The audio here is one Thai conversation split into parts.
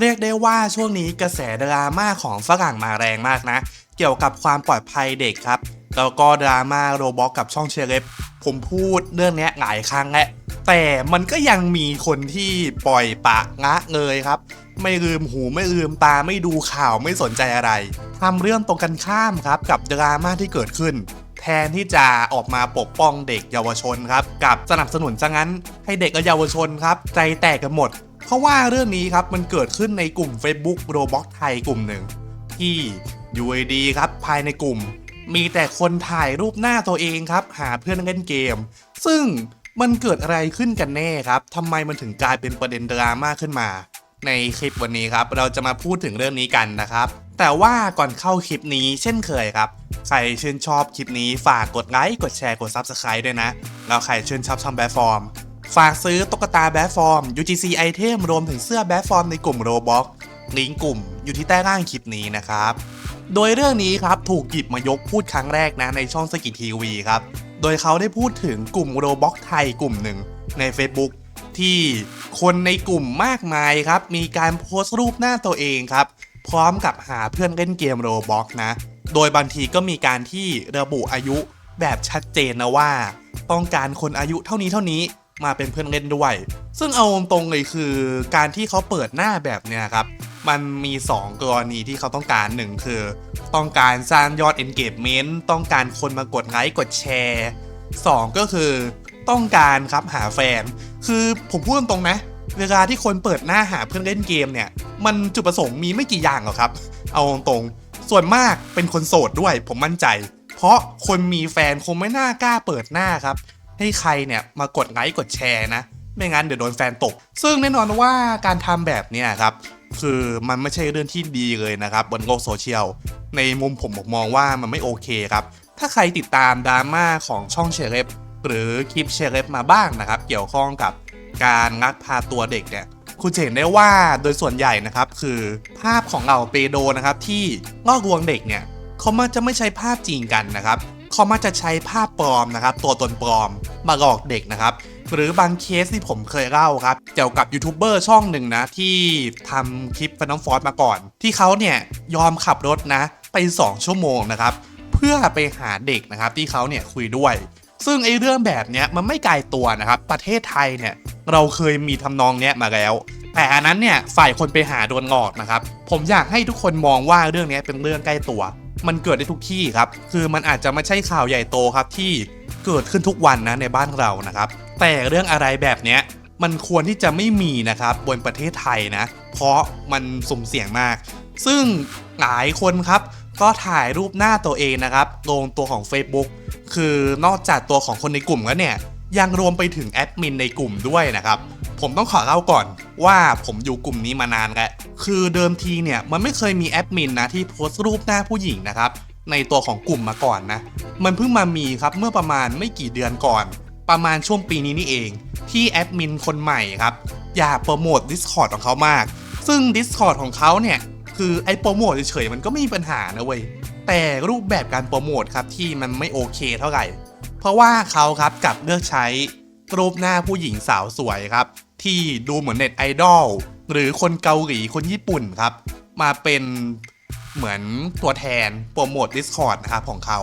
เรียกได้ว่าช่วงนี้กระแสดราม่าของฝรั่งมาแรงมากนะ เกี่ยวกับความปลอดภัยเด็กครับ แล้วก็ดราม่าโรบอกกับช่องเชเลฟผมพูดเรื่องนี้หลายครั้งแล้วแต่มันก็ยังมีคนที่ปล่อยปากงะเงยครับ ไม่ลืมหูไม่ลืมตาไม่ดูข่าวไม่สนใจอะไรทำเรื่องตรงกันข้ามครับกับดราม่าที่เกิดขึ้น แทนที่จะออกมาปกป้องเด็กเยาวชนครับกับสนับสนุนซะงั้นให้เด็กและเยาวชนครับ ใจแตกกันหมด เพราะว่าเรื่องนี้ครับมันเกิดขึ้นในกลุ่ม Facebook Roblox ไทยกลุ่มหนึ่ง ที่อยู่ดีครับภายในกลุ่ม มีแต่คนถ่ายรูปหน้าตัวเองครับ หาเพื่อนเล่นเกม ซึ่งมันเกิดอะไรขึ้นกันแน่ครับทำไมมันถึงกลายเป็นประเด็นดราม่าขึ้นมา ในคลิปวันนี้ครับเราจะมาพูดถึงเรื่องนี้กันนะครับแต่ว่าก่อนเข้าคลิปนี้เช่นเคยครับ ใครชื่นชอบคลิปนี้ฝากกดไลค์ กดแชร์ กด Subscribe ด้วยนะ แล้วใครชื่นชอบช่องแบทฟอร์ม ฝากซื้อตุ๊กตาแบทฟอร์ม UGC ไอเทมรวมถึงเสื้อแบทฟอร์มในกลุ่ม Roblox ลิงก์กลุ่มอยู่ที่ใต้ล่างคลิปนี้นะครับ โดยเรื่องนี้ครับถูกหยิบมายกพูดครั้งแรกนะในช่องสกิททีวีครับ โดยเขาได้พูดถึงกลุ่มโรบ็อกไทยกลุ่มหนึ่งใน Facebook ที่คนในกลุ่มมากมายครับ มีการโพสต์รูปหน้าตัวเองครับ พร้อมกับหาเพื่อนเล่นเกมโรบ็อกนะ โดยบางทีก็มีการที่ระบุอายุแบบชัดเจนนะว่า ต้องการคนอายุเท่านี้เท่านี้ มาเป็นเพื่อนเล่นด้วย ซึ่งเอาตรงเลยคือการที่เขาเปิดหน้าแบบเนี้ยครับมันมี 2 กรณีที่เขาต้องการหนึ่งคือ ต้องการสร้างยอด engagement ต้องการคนมากดไลค์กดแชร์ 2 ก็คือต้องการครับหาแฟน คือผมพูดตรงๆนะ เวลาที่คนเปิดหน้าหาเพื่อนเล่นเกมเนี่ย มันจุดประสงค์มีไม่กี่อย่างหรอกครับ เอาตรงๆส่วนมากเป็นคนโสดด้วยผมมั่นใจ เพราะคนมีแฟนคงไม่น่ากล้าเปิดหน้าครับ ให้ใครเนี่ยมากดไลค์กดแชร์นะ ไม่งั้นเดี๋ยวโดนแฟนตก ซึ่งแน่นอนว่าการทำแบบเนี้ยครับคือมันไม่ใช่เรื่องที่ดีเลยนะครับบนโลกโซเชียล ในมุมผมผมมองว่ามันไม่โอเคครับ ถ้าใครติดตามดราม่าของช่องเชเลฟหรือคลิปเชเลฟมาบ้างนะครับ เกี่ยวข้องกับการลักพาตัวเด็กเนี่ยคุณจะเห็นได้ว่าโดยส่วนใหญ่นะครับคือภาพของเราเปโดนะครับที่ล่อลวงเด็กเนี่ยเขามักจะไม่ใช้ภาพจริงกันนะครับเขามักจะใช้ภาพปลอมนะครับ ตัวตนปลอม มาหลอกเด็กนะครับ หรือบางเคสที่ผมเคยเล่าครับ เกี่ยวกับยูทูบเบอร์ช่องหนึ่งนะ ที่ทำคลิปฟันน้องฟอสมาก่อน ที่เขาเนี่ยยอมขับรถนะ ไป 2 ชั่วโมงนะครับ เพื่อไปหาเด็กนะครับที่เขาเนี่ยคุยด้วย ซึ่งไอ้เรื่องแบบเนี้ยมันไม่ไกลตัวนะครับ ประเทศไทยเนี่ยเราเคยมีทำนองเนี้ยมาแล้วแต่อันนั้นเนี่ยฝ่ายคนไปหาโดนหลอกนะครับ ผมอยากให้ทุกคนมองว่าเรื่องเนี้ยเป็นเรื่องใกล้ตัว มันเกิดได้ทุกที่ครับ คือมันอาจจะไม่ใช่ข่าวใหญ่โตครับที่ เกิดขึ้นทุกวันนะในบ้านเรานะครับ แต่เรื่องอะไรแบบเนี้ยมันควรที่จะไม่มีนะครับบนประเทศไทยนะ เพราะมันสุ่มเสี่ยงมาก ซึ่งหลายคนครับ ก็ถ่ายรูปหน้าตัวเองนะครับลงตัวของ Facebook คือนอกจากตัวของคนในกลุ่มแล้วเนี่ยยังรวมไปถึงแอดมินในกลุ่มด้วยนะครับผมต้องขอเล่าก่อนว่าผมอยู่กลุ่มนี้มานานแล้วคือเดิมทีเนี่ยมันไม่เคยมีแอดมินนะที่โพสต์รูปหน้าผู้หญิงนะครับ ในตัวของกลุ่มมาก่อนนะ มันเพิ่งมามีครับเมื่อประมาณไม่กี่เดือนก่อน ประมาณช่วงปีนี้นี่เอง ที่แอดมินคนใหม่ครับ อยากโปรโมท Discord ของเขามาก ซึ่ง Discord ของเขาเนี่ย คือไอ้โปรโมทเฉยๆมันก็ไม่มีปัญหานะเว้ย แต่รูปแบบการโปรโมทครับที่มันไม่โอเคเท่าไหร่ เพราะว่าเขาครับกลับเลือกใช้รูปหน้าผู้หญิงสาวสวยครับ ที่ดูเหมือนเน็ตไอดอลหรือคนเกาหลีคนญี่ปุ่นครับ มาเป็น เหมือนตัวแทนโปรโมท Discord นะครับของเขา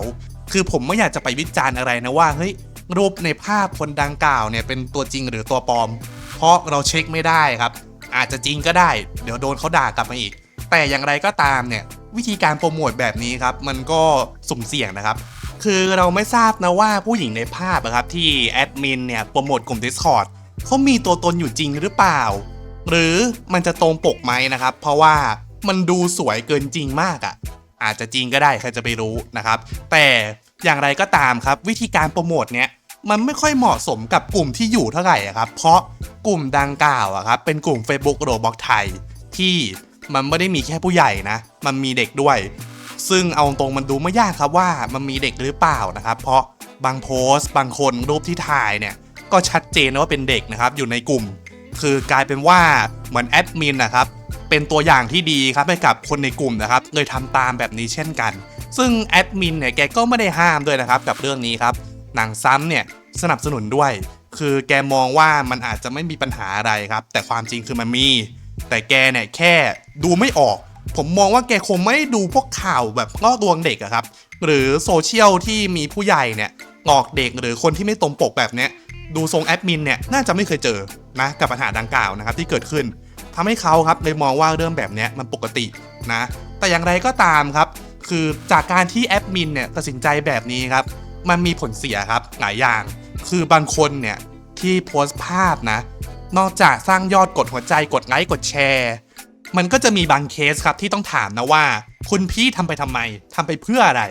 คือผมไม่อยากจะไปวิจารณ์อะไรนะว่าเฮ้ยรูปในภาพคนดังกล่าวเนี่ยเป็นตัวจริงหรือตัวปลอม เพราะเราเช็คไม่ได้ครับ อาจจะจริงก็ได้ เดี๋ยวโดนเขาด่ากลับมาอีก แต่อย่างไรก็ตามเนี่ยวิธีการโปรโมทแบบนี้ครับ มันก็สุ่มเสี่ยงนะครับ คือเราไม่ทราบนะว่าผู้หญิงในภาพครับที่แอดมินเนี่ยโปรโมทกลุ่ม Discord เขามีตัวตนอยู่จริงหรือเปล่า หรือมันจะตรงปกไหมนะครับ เพราะว่า มันดูสวยเกินจริงมากอะ่ะ อาจจะจริงก็ได้ใครจะไปรู้นะครับ แต่อย่างไรก็ตามครับ วิธีการโปรโมทเนี้ยมันไม่ค่อยเหมาะสมกับกลุ่มที่อยู่เท่าไหร่ครับ เพราะกลุ่มดังกล่าวอะครับเป็นกลุ่ม Facebook Roblox ไทย ที่มันไม่ได้มีแค่ผู้ใหญ่นะ มันมีเด็กด้วย ซึ่งเอาตรงมันดูไม่ยากครับว่ามันมีเด็กหรือเปล่านะครับ เพราะบางโพสต์ บางคนรูปที่ถ่ายเนี่ย ก็ชัดเจนนะว่าเป็นเด็กนะครับอยู่ในกลุ่ม คือกลายเป็นว่าเหมือนแอดมินนะครับ เป็นตัวอย่างที่ดีครับให้กับคนในกลุ่มนะครับเลยทำตามแบบนี้เช่นกัน ซึ่งแอดมินเนี่ยแกก็ไม่ได้ห้ามด้วยนะครับกับเรื่องนี้ครับหนังซ้ำเนี่ยสนับสนุนด้วย คือแกมองว่ามันอาจจะไม่มีปัญหาอะไรครับ แต่ความจริงคือมันมี แต่แกเนี่ยแค่ดูไม่ออก ผมมองว่าแกคงไม่ได้ดูพวกข่าวแบบล่อลวงเด็กอะครับ หรือโซเชียลที่มีผู้ใหญ่เนี่ยหลอกเด็กหรือคนที่ไม่ตรงปกแบบเนี้ยดูทรงแอดมินเนี่ยน่าจะไม่เคยเจอนะกับปัญหาดังกล่าวนะครับที่เกิดขึ้น ทำให้เขาครับเลยมองว่าเรื่องแบบนี้มันปกตินะ แต่อย่างไรก็ตามครับ คือจากการที่แอดมินเนี่ยตัดสินใจแบบนี้ครับ มันมีผลเสียครับหลายอย่าง คือบางคนเนี่ยที่โพสต์ภาพนะ นอกจากสร้างยอดกดหัวใจกดไลค์กดแชร์ มันก็จะมีบางเคสครับที่ต้องถามนะว่า คุณพี่ทำไปทำไมทำไปเพื่ออะไร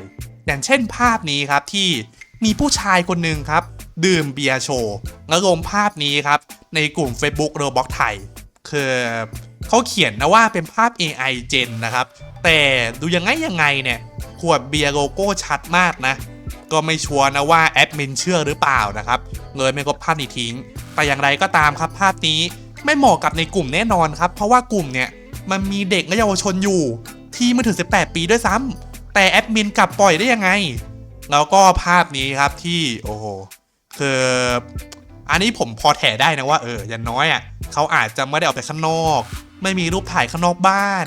อย่างเช่นภาพนี้ครับที่มีผู้ชายคนหนึ่งครับ ดื่มเบียร์โชว์แล้วลงภาพนี้ครับในกลุ่ม Facebook Roblox ไทย คือเขาเขียนนะว่าเป็นภาพ AI Gen นะครับ แต่ดูยังไงยังไงเนี่ย ขวดเบียร์โลโก้ชัดมากนะ ก็ไม่ชัวร์นะว่าแอดมินเชื่อหรือเปล่านะครับเลยไม่ลบภาพนี้ทิ้ง แต่อย่างไรก็ตามครับภาพนี้ไม่เหมาะกับในกลุ่มแน่นอนครับ เพราะว่ากลุ่มเนี่ยมันมีเด็กและเยาวชนอยู่ ที่ไม่ถึง 18 ปีด้วยซ้ำแต่แอดมินกลับปล่อยได้ยังไง แล้วก็ภาพนี้ครับที่โอ้โหคือ อันนี้ผมพอแถได้นะว่าเอออย่างน้อยอะเขาอาจจะไม่ได้ออกไปข้างนอก ไม่มีรูปถ่ายข้างนอกบ้าน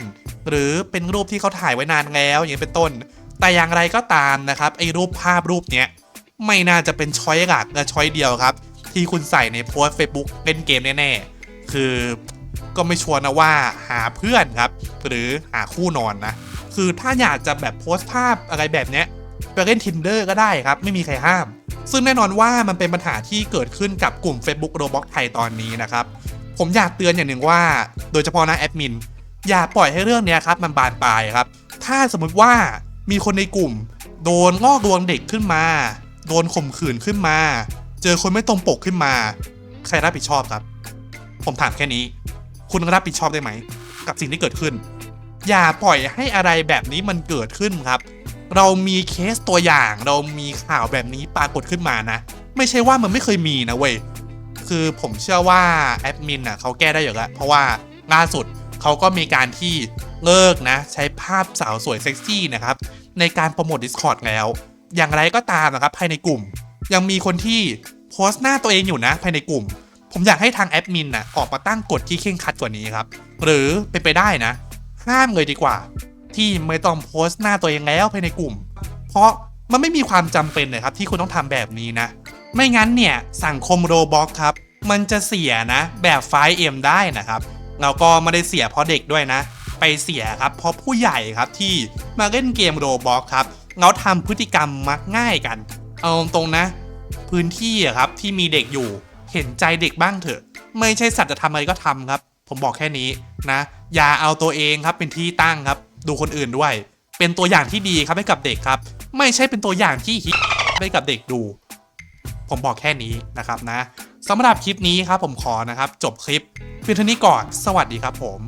หรือเป็นรูปที่เขาถ่ายไว้นานแล้วอย่างเป็นต้น แต่อย่างไรก็ตามนะครับไอ้รูปภาพรูปเนี้ยไม่น่าจะเป็นช้อยหลักและช้อยเดียวครับ ที่คุณใส่ในโพสต์ Facebook เล่นเกมแน่ๆคือก็ไม่ชวร์นะว่าหาเพื่อนครับ หรือหาคู่นอนนะ คือถ้าอยากจะแบบโพสต์ภาพอะไรแบบเนี้ยไปเล่น tinder ก็ได้ครับ ไม่มีใครห้าม ซึ่งแน่นอนว่ามันเป็นปัญหาที่เกิดขึ้นกับกลุ่ม Facebook Roblox ไทยตอนนี้นะครับ ผมอยากเตือนอย่างหนึ่งว่า โดยเฉพาะนะแอดมินอย่าปล่อยให้เรื่องนี้ครับมันบานปลายครับ ถ้าสมมติว่ามีคนในกลุ่ม โดนล่อลวงเด็กขึ้นมา โดนข่มขืนขึ้นมา เจอคนไม่ตรงปกขึ้นมา ใครรับผิดชอบครับ ผมถามแค่นี้ คุณรับผิดชอบได้ไหม กับสิ่งที่เกิดขึ้น อย่าปล่อยให้อะไรแบบนี้มันเกิดขึ้นครับ เรามีเคสตัวอย่าง เรามีข่าวแบบนี้ปรากฏขึ้นมานะ ไม่ใช่ว่ามันไม่เคยมีนะเว้ย คือผมเชื่อว่าแอดมินอะเขาแก้ได้อยู่แล้วเพราะว่าล่าสุดเขาก็มีการที่เลิกนะ ใช้ภาพสาวสวยเซ็กซี่นะครับ ในการโปรโมท Discord แล้ว อย่างไรก็ตามนะครับ ภายในกลุ่ม ยังมีคนที่โพสต์หน้าตัวเองอยู่นะ ภายในกลุ่ม ผมอยากให้ทางแอดมินน่ะออกมาตั้งกฎที่เคร่งคัดกว่านี้ครับ หรือเป็นไปได้นะ ห้ามเลยดีกว่า ที่ไม่ต้องโพสต์หน้าตัวเองแล้วภายในกลุ่ม เพราะมันไม่มีความจำเป็นเลยครับที่คุณต้องทำแบบนี้นะ ไม่งั้นเนี่ยสังคมโรบ็อกครับ มันจะเสียนะแบบไฟเอ็มได้นะครับแล้วก็ไม่ได้เสียเพราะเด็กด้วยนะ ไปเสียครับเพราะผู้ใหญ่ครับที่มาเล่นเกมโรบ็อกครับแล้วทำพฤติกรรมมักง่ายกัน เอาตรงนะ พื้นที่ครับที่มีเด็กอยู่เห็นใจเด็กบ้างเถอะ ไม่ใช่สัตว์จะทำอะไรก็ทำครับ ผมบอกแค่นี้นะ อย่าเอาตัวเองครับเป็นที่ตั้งครับ ดูคนอื่นด้วย เป็นตัวอย่างที่ดีครับให้กับเด็กครับ ไม่ใช่เป็นตัวอย่างที่ฮิตให้กับเด็กดู ผมบอกแค่นี้นะครับนะสำหรับคลิปนี้ครับผมขอนะครับ จบคลิปเพียงเท่านี้ก่อน สวัสดีครับผม